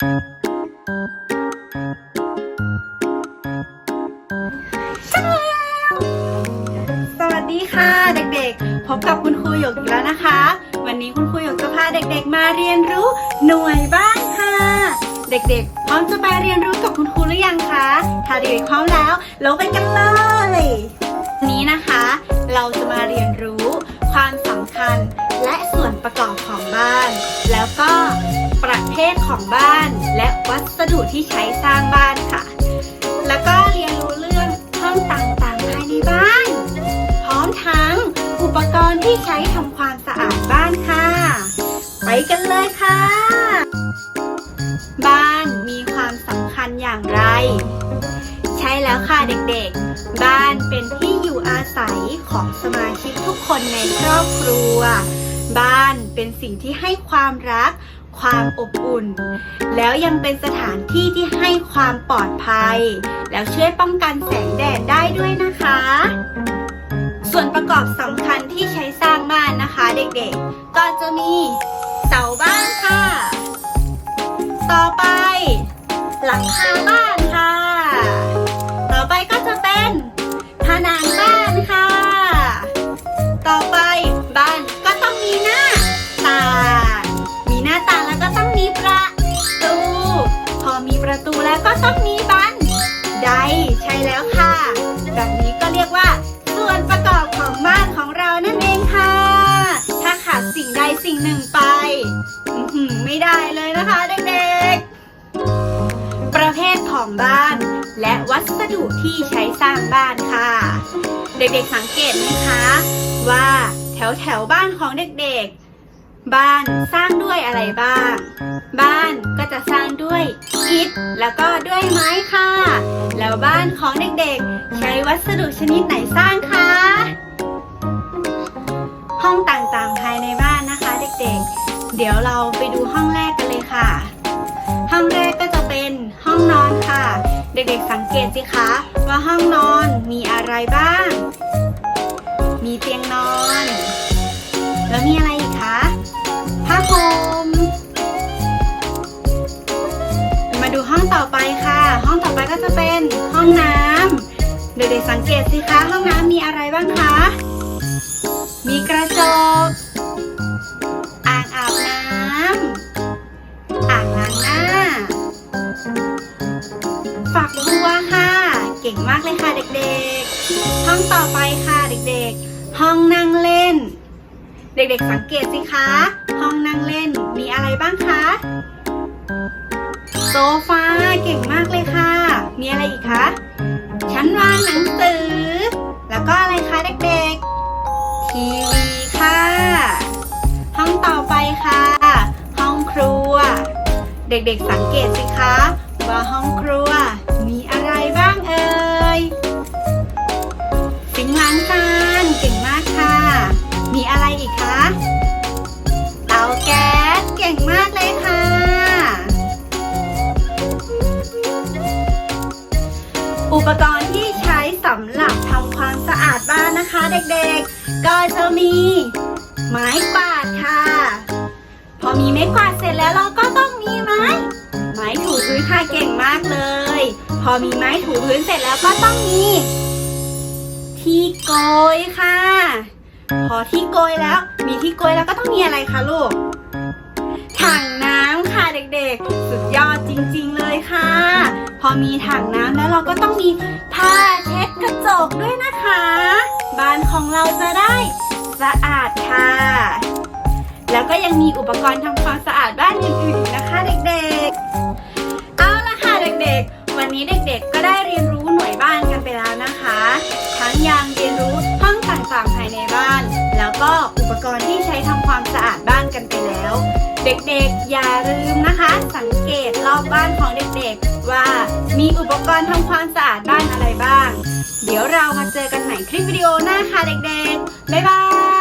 สวัสดีค่ะเด็กๆ พบกับคุณครูหยกอีกแล้วนะคะ วันนี้คุณครูหยกจะพาเด็กๆ มาเรียนรู้หน่วยบ้านค่ะ เด็กๆ พร้อมจะไปเรียนรู้กับคุณครูหรือยังคะ ถ้าเด็กๆพร้อมแล้ว เราไปกันเลยวันนี้นะคะ เราจะมาเรียนรู้ความสำคัญและส่วนประกอบของบ้าน แล้วก็ประเภทของบ้าน สดุที่ใช้สร้างบ้านค่ะ แล้วก็เรียนรู้เรื่องห้องต่างๆภายในบ้าน พร้อมทั้งอุปกรณ์ที่ใช้ทำความสะอาดบ้านค่ะ ไปกันเลยค่ะ บ้านมีความสำคัญอย่างไร ใช่แล้วค่ะเด็กๆ บ้านเป็นที่อยู่อาศัยของสมาชิกทุกคนในครอบครัว บ้านเป็นสิ่งที่ให้ความรัก ความอบอุ่น แล้วยังเป็นสถานที่ที่ให้ความปลอดภัย แล้วช่วยป้องกันแสงแดดได้ด้วยนะคะ ส่วนประกอบสำคัญที่ใช้สร้างบ้านนะคะเด็กๆ ก็จะมีเสาบ้านค่ะ ต่อไป หลังคาบ้าน ต้องมีบันไดใช่แล้วค่ะ แบบนี้ก็เรียกว่า ส่วนประกอบของบ้านของเรานั่นเองค่ะ ถ้าขาดสิ่งใดสิ่งหนึ่งไปไม่ได้เลยนะคะเด็กๆ ประเภทของบ้าน และวัสดุที่ใช้สร้างบ้านค่ะ เด็กๆสังเกตไหมคะ ว่าแถวแถวบ้านของเด็กๆ บ้านสร้างด้วยอะไรบ้าง บ้านก็จะสร้างด้วยอิฐแล้วก็ด้วยไม้ค่ะ แล้วบ้านของเด็กๆ ใช้วัสดุชนิดไหนสร้างคะ ห้องต่างๆภายในบ้านนะคะ เด็กๆ เดี๋ยวเราไปดูห้องแรกกันเลยค่ะ ห้องแรกก็จะเป็นห้องนอนค่ะ เด็กๆสังเกตสิคะว่าห้องนอนมีอะไรบ้าง มีเตียง ดูห้องต่อไปค่ะ ห้องต่อไปก็จะเป็นห้องน้ำเด็กๆสังเกตสิคะห้องน้ำมีอะไรบ้างคะ มีกระจก อ่างอาบน้ำอ่างล้างหน้า ฝักบัวค่ะ เก่งมากเลยค่ะเด็กๆ ห้องต่อไปค่ะเด็กๆ ห้องนั่งเล่น เด็กๆสังเกตสิคะ ห้องนั่งเล่นมีอะไรบ้างคะ โซฟาเก่งมากเลยค่ะ มีอะไรอีกคะชั้นวางหนังสือ แล้วก็อะไรคะเด็กๆ ทีวีค่ะ ห้องต่อไปค่ะ ห้องครัว เด็กๆสังเกตสิคะว่าห้องครัว อุปกรณ์ที่ใช้สำหรับทำความสะอาดบ้านนะคะเด็กๆ ก็จะมีไม้กวาดค่ะ พอมีไม้กวาดเสร็จแล้วเราก็ต้องมีไม้ ไม้ถูพื้นค่ะเก่งมากเลย พอมีไม้ถูพื้นเสร็จแล้วก็ต้องมี ที่โกยค่ะ พอที่โกยแล้ว มีที่โกยแล้วก็ต้องมีอะไรคะลูกถังน้ำค่ะเด็กๆ สุดยอดจริงๆ พอมีถังน้ำแล้วเราก็ต้องมีผ้าเช็ดกระจกด้วยนะคะ บ้านของเราจะได้สะอาดค่ะ แล้วก็ยังมีอุปกรณ์ทำความสะอาดบ้านอื่นๆนะคะเด็กๆ เอาละค่ะเด็กๆ วันนี้เด็กๆ ก็ได้เรียนรู้หน่วยบ้านกันไปแล้วนะคะ ทั้งยังเรียนรู้ห้องต่างๆภายใน ก็อุปกรณ์ที่ใช้ทำความสะอาดบ้านกันไปแล้ว เด็กๆอย่าลืมนะคะ สังเกตรอบบ้านของเด็กๆ ว่ามีอุปกรณ์ทำความสะอาดบ้านอะไรบ้าง เดี๋ยวเรามาเจอกันใหม่คลิปวิดีโอหน้าค่ะเด็กๆ บ๊ายบาย